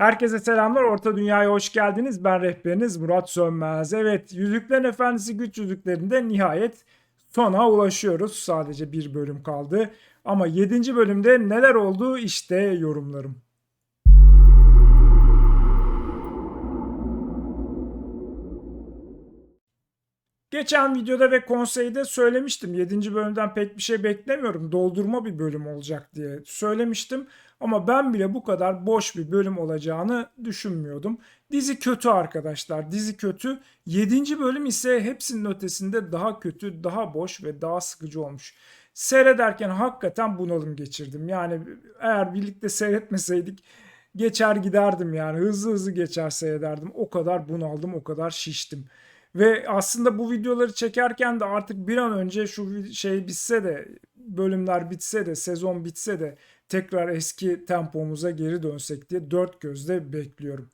Herkese selamlar. Orta Dünya'ya hoş geldiniz. Ben rehberiniz Murat Sönmez. Evet, Yüzüklerin Efendisi güç yüzüklerinde nihayet sona ulaşıyoruz. Sadece bir bölüm kaldı. Ama 7. bölümde neler oldu işte yorumlarım. Geçen videoda ve konseyde söylemiştim. 7. bölümden pek bir şey beklemiyorum. Doldurma bir bölüm olacak diye söylemiştim. Ama ben bile bu kadar boş bir bölüm olacağını düşünmüyordum. Dizi kötü arkadaşlar. Dizi kötü. 7. bölüm ise hepsinin ötesinde daha kötü, daha boş ve daha sıkıcı olmuş. Seyrederken hakikaten bunalım geçirdim. Yani eğer birlikte seyretmeseydik geçer giderdim yani. Hızlı hızlı geçer seyrederdim. O kadar bunaldım, o kadar şiştim. Ve aslında bu videoları çekerken de artık bir an önce şu şey bitse de bölümler bitse de sezon bitse de tekrar eski tempomuza geri dönsek diye dört gözle bekliyorum.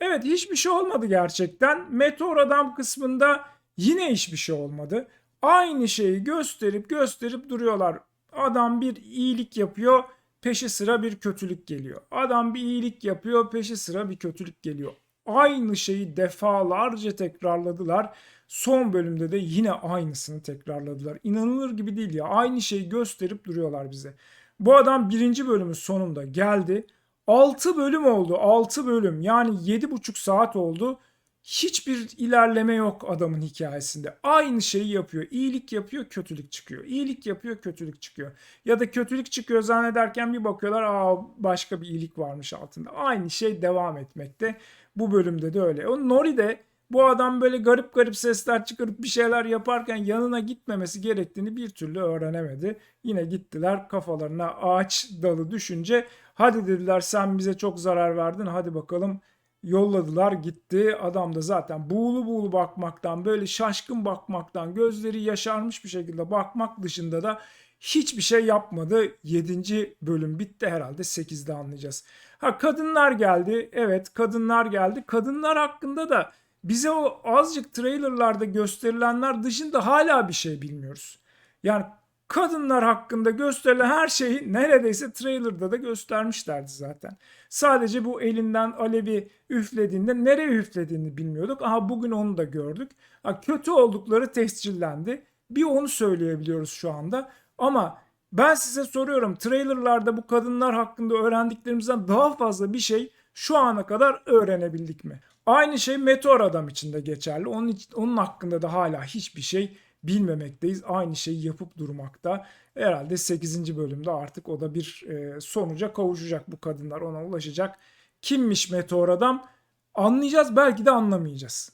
Evet hiçbir şey olmadı gerçekten. Meteor Adam kısmında yine hiçbir şey olmadı. Aynı şeyi gösterip gösterip duruyorlar. Adam bir iyilik yapıyor, peşi sıra bir kötülük geliyor. Adam bir iyilik yapıyor, peşi sıra bir kötülük geliyor. Aynı şeyi defalarca tekrarladılar. Son bölümde de yine aynısını tekrarladılar. İnanılır gibi değil ya. Aynı şeyi gösterip duruyorlar bize. Bu adam birinci bölümün sonunda geldi. 6 bölüm oldu. 6 bölüm. Yani 7,5 saat oldu. Hiçbir ilerleme yok adamın hikayesinde. Aynı şeyi yapıyor. İyilik yapıyor, kötülük çıkıyor. İyilik yapıyor, kötülük çıkıyor. Ya da kötülük çıkıyor zannederken bir bakıyorlar aa başka bir iyilik varmış altında. Aynı şey devam etmekte. Bu bölümde de öyle. O Nori de bu adam böyle garip garip sesler çıkarıp bir şeyler yaparken yanına gitmemesi gerektiğini bir türlü öğrenemedi. Yine gittiler kafalarına ağaç dalı düşünce hadi dediler sen bize çok zarar verdin hadi bakalım yolladılar gitti. Adam da zaten buğulu buğulu bakmaktan böyle şaşkın bakmaktan gözleri yaşarmış bir şekilde bakmak dışında da hiçbir şey yapmadı. 7. bölüm bitti herhalde 8'de anlayacağız. Ha kadınlar geldi. Evet kadınlar geldi. Kadınlar hakkında da bize o azıcık trailerlarda gösterilenler dışında hala bir şey bilmiyoruz. Yani kadınlar hakkında gösterilen her şeyi neredeyse trailerda da göstermişlerdi zaten. Sadece bu elinden alevi üflediğinde nereye üflediğini bilmiyorduk. Aha bugün onu da gördük. Ha, kötü oldukları tescillendi. Bir onu söyleyebiliyoruz şu anda. Ama ben size soruyorum trailerlarda bu kadınlar hakkında öğrendiklerimizden daha fazla bir şey şu ana kadar öğrenebildik mi? Aynı şey Meteor Adam için de geçerli. Onun, onun hakkında da hala hiçbir şey bilmemekteyiz. Aynı şeyi yapıp durmakta. Herhalde 8. bölümde artık o da bir e, sonuca kavuşacak bu kadınlar ona ulaşacak. Kimmiş Meteor Adam? Anlayacağız belki de anlamayacağız.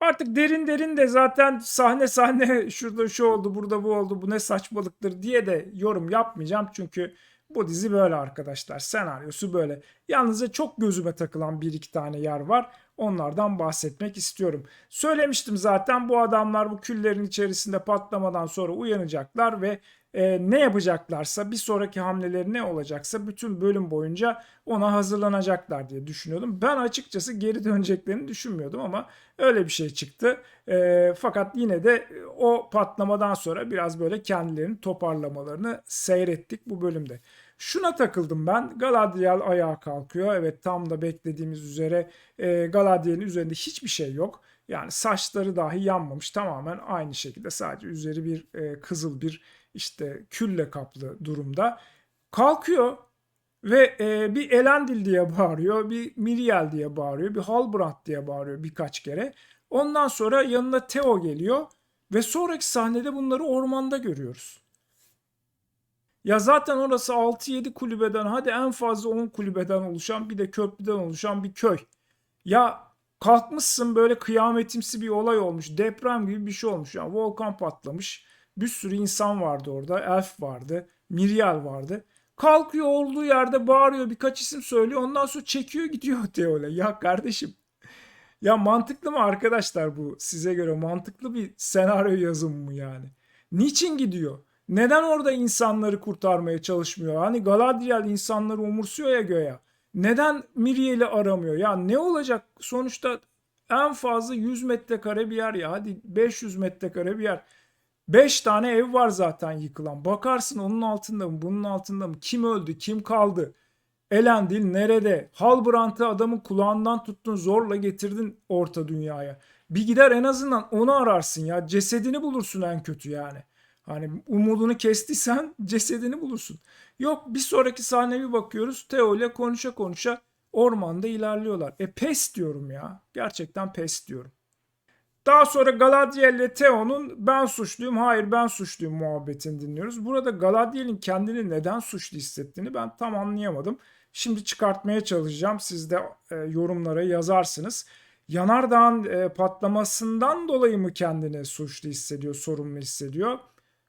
Artık derin derin de zaten sahne sahne şurada şu oldu burada bu oldu bu ne saçmalıktır diye de yorum yapmayacağım. Çünkü bu dizi böyle arkadaşlar senaryosu böyle. Yalnızca çok gözüme takılan bir iki tane yer var. Onlardan bahsetmek istiyorum. Söylemiştim zaten bu adamlar bu küllerin içerisinde patlamadan sonra uyanacaklar ve e, ne yapacaklarsa bir sonraki hamleleri ne olacaksa bütün bölüm boyunca ona hazırlanacaklar diye düşünüyordum. Ben açıkçası geri döneceklerini düşünmüyordum ama öyle bir şey çıktı. E, fakat yine de o patlamadan sonra biraz böyle kendilerini toparlamalarını seyrettik bu bölümde. Şuna takıldım ben. Galadriel ayağa kalkıyor. Evet tam da beklediğimiz üzere e, Galadriel'in üzerinde hiçbir şey yok. Yani saçları dahi yanmamış. Tamamen aynı şekilde sadece üzeri bir e, kızıl bir işte külle kaplı durumda. Kalkıyor ve e, bir Elendil diye bağırıyor, bir Miriel diye bağırıyor, bir Halbrand diye bağırıyor birkaç kere. Ondan sonra yanına Theo geliyor ve sonraki sahnede bunları ormanda görüyoruz. Ya zaten orası 6-7 kulübeden hadi en fazla 10 kulübeden oluşan bir de köprüden oluşan bir köy. Ya kalkmışsın böyle kıyametimsi bir olay olmuş. Deprem gibi bir şey olmuş. Yani volkan patlamış. Bir sürü insan vardı orada. Elf vardı. Miriel vardı. Kalkıyor olduğu yerde bağırıyor birkaç isim söylüyor. Ondan sonra çekiyor gidiyor Teo'yla. Ya kardeşim ya mantıklı mı arkadaşlar bu size göre mantıklı bir senaryo yazımı mı yani? Niçin gidiyor? Neden orada insanları kurtarmaya çalışmıyor? Hani Galadriel insanları umursuyor ya göya. Neden Miriel'i aramıyor? Ya ne olacak? Sonuçta en fazla 100 metrekare bir yer ya. Hadi 500 metrekare bir yer. 5 tane ev var zaten yıkılan. Bakarsın onun altında mı bunun altında mı? Kim öldü kim kaldı? Elendil nerede? Halbrand'ı adamın kulağından tuttun zorla getirdin orta dünyaya. Bir gider en azından onu ararsın ya. Cesedini bulursun en kötü yani. Hani umudunu kestiysen cesedini bulursun. Yok bir sonraki sahne bir bakıyoruz. Theo ile konuşa konuşa ormanda ilerliyorlar. E pes diyorum ya. Gerçekten pes diyorum. Daha sonra Galadriel ile Theon'un ben suçluyum, hayır ben suçluyum muhabbetini dinliyoruz. Burada Galadriel'in kendini neden suçlu hissettiğini ben tam anlayamadım. Şimdi çıkartmaya çalışacağım. Siz de e, yorumlara yazarsınız. Yanardağın e, patlamasından dolayı mı kendini suçlu hissediyor, sorumlu hissediyor?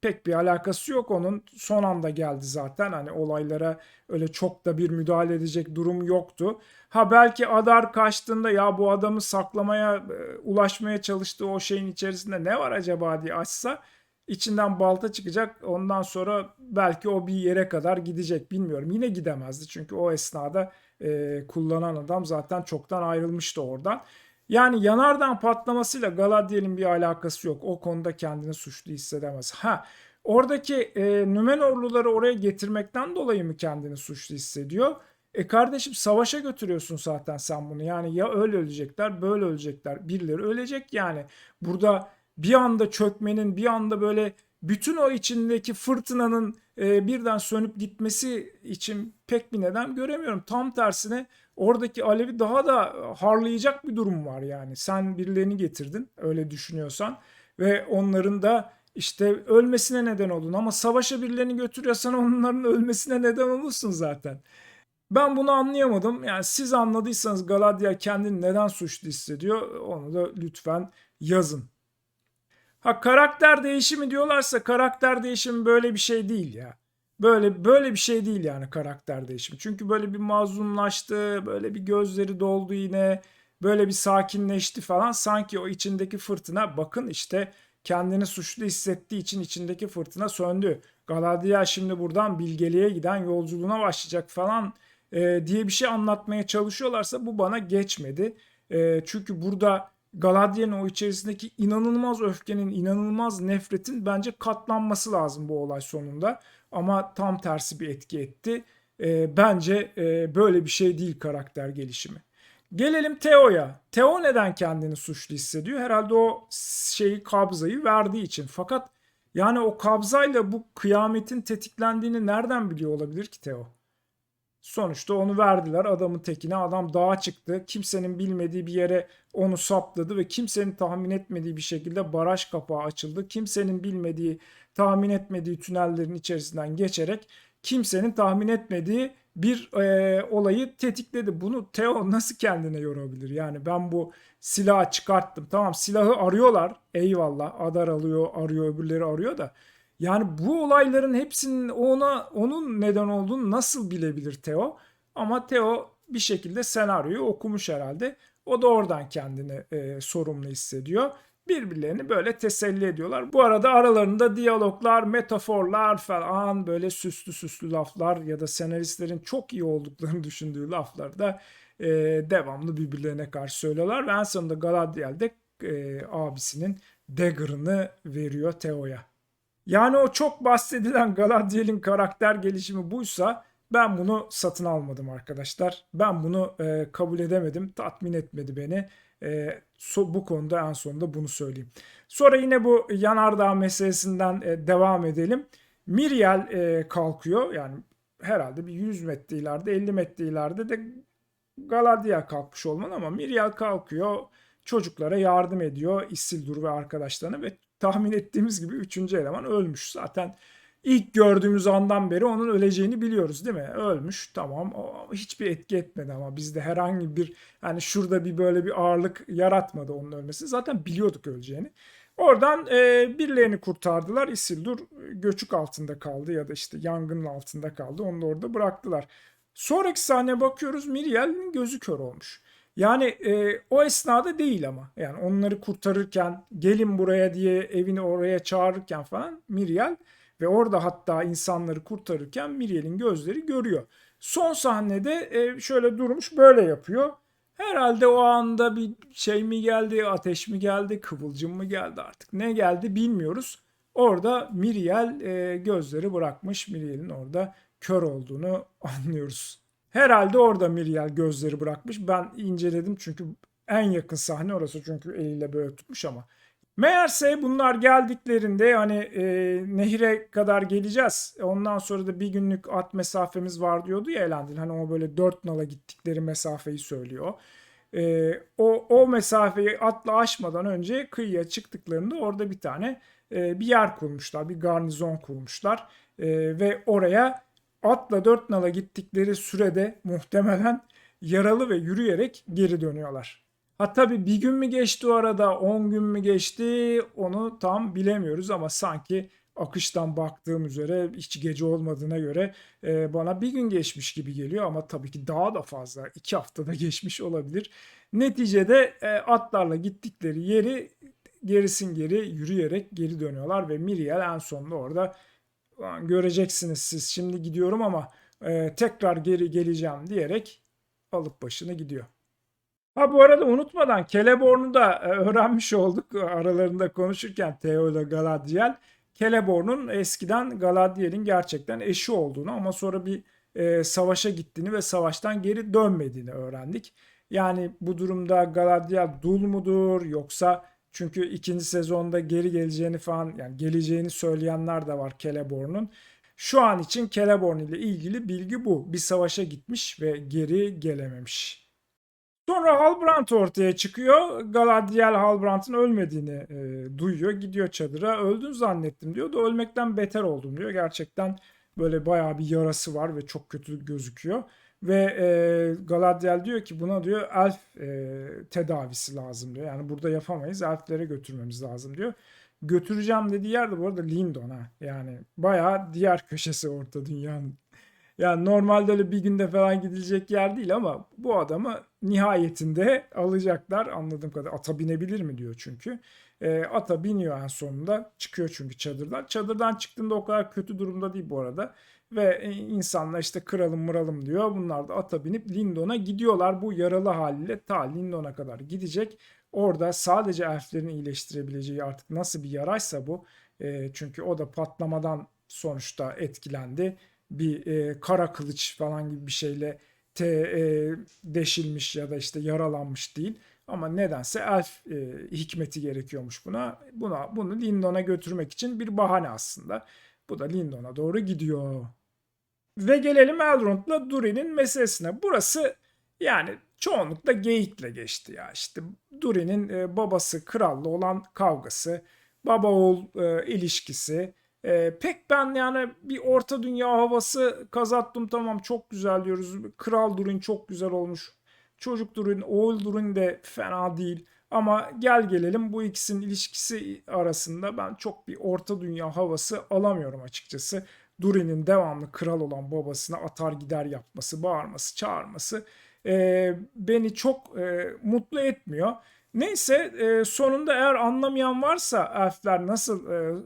Pek bir alakası yok onun. Son anda geldi zaten. Hani olaylara öyle çok da bir müdahale edecek durum yoktu. Ha belki Adar kaçtığında ya bu adamı saklamaya, e, ulaşmaya çalıştığı o şeyin içerisinde ne var acaba diye açsa içinden balta çıkacak. Ondan sonra belki o bir yere kadar gidecek bilmiyorum. Yine gidemezdi çünkü o esnada e, kullanan adam zaten çoktan ayrılmıştı oradan. Yani yanardağ patlamasıyla Galadriel'in bir alakası yok. O konuda kendini suçlu hissedemez. Ha oradaki e, Nümenorluları oraya getirmekten dolayı mı kendini suçlu hissediyor? E kardeşim savaşa götürüyorsun zaten sen bunu. Yani ya öyle ölecekler, böyle ölecekler. Birileri ölecek yani. Burada bir anda çökmenin, bir anda böyle bütün o içindeki fırtınanın e, birden sönüp gitmesi için pek bir neden göremiyorum. Tam tersine oradaki alevi daha da harlayacak bir durum var yani. Sen birilerini getirdin öyle düşünüyorsan ve onların da işte ölmesine neden oldun ama savaşa birilerini götürüyorsan onların ölmesine neden olursun zaten. Ben bunu anlayamadım. Yani siz anladıysanız Galadriel kendini neden suçlu hissediyor onu da lütfen yazın. Ha karakter değişimi diyorlarsa karakter değişimi böyle bir şey değil ya. Böyle böyle bir şey değil yani karakter değişimi. Çünkü böyle bir mazlumlaştı, böyle bir gözleri doldu yine, böyle bir sakinleşti falan. Sanki o içindeki fırtına bakın işte kendini suçlu hissettiği için içindeki fırtına söndü. Galadriel şimdi buradan bilgeliğe giden yolculuğuna başlayacak falan e, diye bir şey anlatmaya çalışıyorlarsa bu bana geçmedi. E, çünkü burada Galadriel'in o içerisindeki inanılmaz öfkenin, inanılmaz nefretin bence katlanması lazım bu olay sonunda. Ama tam tersi bir etki etti. E, bence e, böyle bir şey değil karakter gelişimi. Gelelim Theo'ya. Theo neden kendini suçlu hissediyor? Herhalde o şeyi kabzayı verdiği için. Fakat yani o kabzayla bu kıyametin tetiklendiğini nereden biliyor olabilir ki Theo? Sonuçta onu verdiler adamın tekine. Adam dağa çıktı. Kimsenin bilmediği bir yere onu sapladı ve kimsenin tahmin etmediği bir şekilde baraj kapağı açıldı. Kimsenin bilmediği, tahmin etmediği tünellerin içerisinden geçerek kimsenin tahmin etmediği bir e, olayı tetikledi. Bunu Theo nasıl kendine yorabilir? Yani ben bu silahı çıkarttım. Tamam silahı arıyorlar. Eyvallah. Adar alıyor, arıyor, öbürleri arıyor da. Yani bu olayların hepsinin ona onun neden olduğunu nasıl bilebilir Theo? Ama Theo bir şekilde senaryoyu okumuş herhalde. O da oradan kendini e, sorumlu hissediyor. Birbirlerini böyle teselli ediyorlar. Bu arada aralarında diyaloglar, metaforlar falan böyle süslü süslü laflar ya da senaristlerin çok iyi olduklarını düşündüğü laflar da e, devamlı birbirlerine karşı söylüyorlar. Ve en sonunda Galadriel de e, abisinin dagger'ını veriyor Theo'ya. Yani o çok bahsedilen Galadriel'in karakter gelişimi buysa ben bunu satın almadım arkadaşlar. Ben bunu e, kabul edemedim. Tatmin etmedi beni. E, so, bu konuda en sonunda bunu söyleyeyim. Sonra yine bu yanardağ meselesinden e, devam edelim. Miriel e, kalkıyor. Yani herhalde bir 100 metre ileride 50 metre ileride de Galadriel kalkmış olmalı ama Miriel kalkıyor. Çocuklara yardım ediyor Isildur ve arkadaşlarına ve tahmin ettiğimiz gibi üçüncü eleman ölmüş. Zaten ilk gördüğümüz andan beri onun öleceğini biliyoruz değil mi? Ölmüş tamam hiçbir etki etmedi ama bizde herhangi bir yani şurada bir böyle bir ağırlık yaratmadı onun ölmesi. Zaten biliyorduk öleceğini. Oradan e, birilerini kurtardılar. Isildur göçük altında kaldı ya da işte yangının altında kaldı. Onu da orada bıraktılar. Sonraki sahne bakıyoruz Miriel'in gözü kör olmuş. Yani e, o esnada değil ama. Yani onları kurtarırken gelin buraya diye evini oraya çağırırken falan Miriel ve orada hatta insanları kurtarırken Miriel'in gözleri görüyor. Son sahnede e, şöyle durmuş böyle yapıyor. Herhalde o anda bir şey mi geldi, ateş mi geldi, kıvılcım mı geldi artık ne geldi bilmiyoruz. Orada Miriel e, gözleri bırakmış. Miriel'in orada kör olduğunu anlıyoruz. Herhalde orada Miriel gözleri bırakmış. Ben inceledim çünkü en yakın sahne orası çünkü eliyle böyle tutmuş ama. Meğerse bunlar geldiklerinde hani e, nehire kadar geleceğiz. Ondan sonra da bir günlük at mesafemiz var diyordu ya Elendil. Hani o böyle dört nala gittikleri mesafeyi söylüyor. E, o, o mesafeyi atla aşmadan önce kıyıya çıktıklarında orada bir tane e, bir yer kurmuşlar. Bir garnizon kurmuşlar. E, ve oraya atla dört nala gittikleri sürede muhtemelen yaralı ve yürüyerek geri dönüyorlar. Ha tabii bir gün mü geçti o arada, 10 gün mü geçti onu tam bilemiyoruz ama sanki akıştan baktığım üzere hiç gece olmadığına göre e, bana bir gün geçmiş gibi geliyor ama tabii ki daha da fazla iki haftada geçmiş olabilir. Neticede e, atlarla gittikleri yeri gerisin geri yürüyerek geri dönüyorlar ve Miriel en sonunda orada "Ulan göreceksiniz siz şimdi gidiyorum ama e, tekrar geri geleceğim diyerek alıp başını gidiyor. Ha bu arada unutmadan Celeborn'u da e, öğrenmiş olduk aralarında konuşurken Theo ile Galadriel. Celeborn'un eskiden Galadriel'in gerçekten eşi olduğunu ama sonra bir e, savaşa gittiğini ve savaştan geri dönmediğini öğrendik. Yani bu durumda Galadriel dul mudur yoksa çünkü ikinci sezonda geri geleceğini falan yani geleceğini söyleyenler de var Celeborn'un. Şu an için Celeborn ile ilgili bilgi bu. Bir savaşa gitmiş ve geri gelememiş. Sonra Halbrand ortaya çıkıyor. Galadriel Halbrand'ın ölmediğini e, duyuyor. Gidiyor çadıra. Öldün zannettim diyor da ölmekten beter oldum diyor. Gerçekten böyle bayağı bir yarası var ve çok kötü gözüküyor. Ve e, Galadriel diyor ki buna diyor elf e, tedavisi lazım diyor. Yani burada yapamayız. Elflere götürmemiz lazım diyor. Götüreceğim dediği yer de bu arada Lindon ha. Yani bayağı diğer köşesi orta dünyanın. Yani normalde öyle bir günde falan gidilecek yer değil ama bu adamı nihayetinde alacaklar anladığım kadar. Ata binebilir mi diyor çünkü. E, ata biniyor en sonunda. Çıkıyor çünkü çadırdan. Çadırdan çıktığında o kadar kötü durumda değil bu arada. Ve e, insanlar işte kralım mıralım diyor. Bunlar da ata binip Lindon'a gidiyorlar. Bu yaralı haliyle ta Lindon'a kadar gidecek. Orada sadece elflerin iyileştirebileceği artık nasıl bir yaraysa bu. E, çünkü o da patlamadan sonuçta etkilendi bir e, kara kılıç falan gibi bir şeyle te, e, deşilmiş ya da işte yaralanmış değil. Ama nedense elf e, hikmeti gerekiyormuş buna. Buna bunu Lindon'a götürmek için bir bahane aslında. Bu da Lindon'a doğru gidiyor. Ve gelelim Elrond'la Durin'in meselesine. Burası yani çoğunlukla geyikle geçti ya. İşte Durin'in e, babası kralla olan kavgası, baba oğul e, ilişkisi, ee, pek ben yani bir orta dünya havası kazattım tamam çok güzel diyoruz. Kral Durin çok güzel olmuş. Çocuk Durin, oğul Durin de fena değil. Ama gel gelelim bu ikisinin ilişkisi arasında ben çok bir orta dünya havası alamıyorum açıkçası. Durin'in devamlı kral olan babasına atar gider yapması, bağırması, çağırması e, beni çok e, mutlu etmiyor. Neyse e, sonunda eğer anlamayan varsa elfler nasıl e,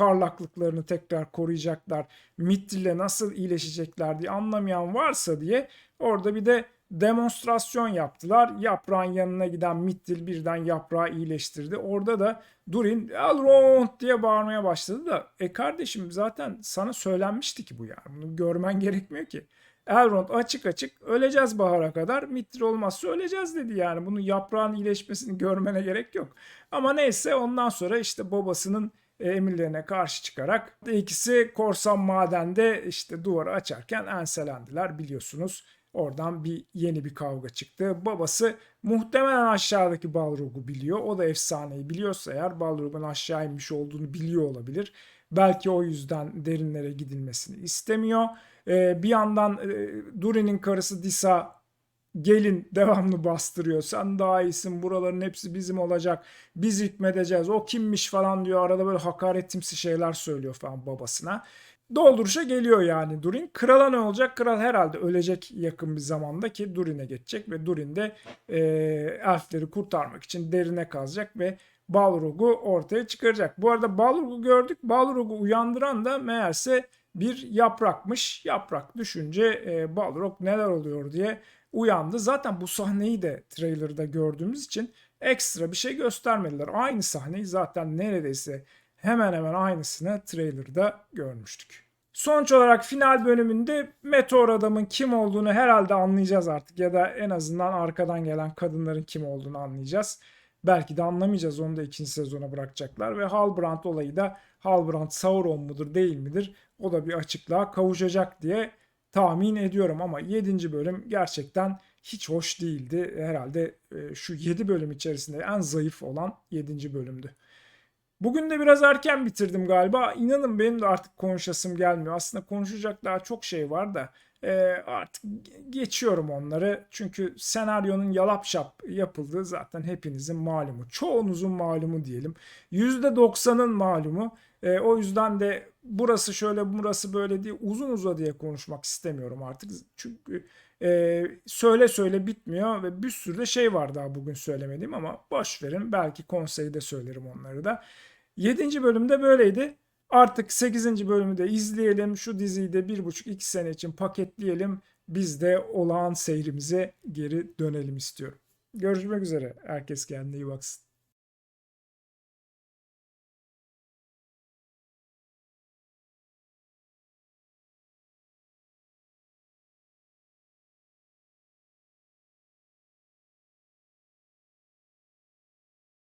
parlaklıklarını tekrar koruyacaklar, Mitril'le nasıl iyileşecekler diye anlamayan varsa diye orada bir de demonstrasyon yaptılar. Yaprağın yanına giden Mittil birden yaprağı iyileştirdi. Orada da Durin Elrond diye bağırmaya başladı da e kardeşim zaten sana söylenmişti ki bu yani. Bunu görmen gerekmiyor ki. Elrond açık açık öleceğiz bahara kadar. Mittil olmazsa öleceğiz dedi yani. Bunun yaprağın iyileşmesini görmene gerek yok. Ama neyse ondan sonra işte babasının emirlerine karşı çıkarak ikisi korsan madende işte duvarı açarken enselendiler biliyorsunuz. Oradan bir yeni bir kavga çıktı. Babası muhtemelen aşağıdaki Balrog'u biliyor. O da efsaneyi biliyorsa eğer Balrog'un aşağı inmiş olduğunu biliyor olabilir. Belki o yüzden derinlere gidilmesini istemiyor. Ee, bir yandan e, Durin'in karısı Disa gelin devamlı bastırıyor. Sen daha iyisin buraların hepsi bizim olacak. Biz hükmedeceğiz. O kimmiş falan diyor. Arada böyle hakaretimsi şeyler söylüyor falan babasına. Dolduruşa geliyor yani Durin. Krala ne olacak? Kral herhalde ölecek yakın bir zamanda ki Durin'e geçecek ve Durin de e, elfleri kurtarmak için derine kazacak ve Balrog'u ortaya çıkaracak. Bu arada Balrog'u gördük. Balrog'u uyandıran da meğerse bir yaprakmış. Yaprak düşünce e, Balrog neler oluyor diye uyandı. Zaten bu sahneyi de trailerda gördüğümüz için ekstra bir şey göstermediler. Aynı sahneyi zaten neredeyse hemen hemen aynısını trailerda görmüştük. Sonuç olarak final bölümünde Meteor Adam'ın kim olduğunu herhalde anlayacağız artık ya da en azından arkadan gelen kadınların kim olduğunu anlayacağız. Belki de anlamayacağız onu da ikinci sezona bırakacaklar ve Halbrand olayı da Halbrand Sauron mudur değil midir o da bir açıklığa kavuşacak diye tahmin ediyorum ama 7. bölüm gerçekten hiç hoş değildi. Herhalde e, şu 7 bölüm içerisinde en zayıf olan 7. bölümdü. Bugün de biraz erken bitirdim galiba. İnanın benim de artık konuşasım gelmiyor. Aslında konuşacak daha çok şey var da e, artık geçiyorum onları. Çünkü senaryonun yalap şap yapıldığı zaten hepinizin malumu. Çoğunuzun malumu diyelim. %90'ın malumu. E, o yüzden de burası şöyle burası böyle diye uzun uzadıya konuşmak istemiyorum artık. Çünkü e, söyle söyle bitmiyor ve bir sürü de şey var daha bugün söylemediğim ama boş verin. Belki konseyde söylerim onları da. 7. bölümde böyleydi. Artık 8. bölümü de izleyelim. Şu diziyi de 1,5-2 sene için paketleyelim. Biz de olağan seyrimize geri dönelim istiyorum. Görüşmek üzere. Herkes kendine iyi baksın.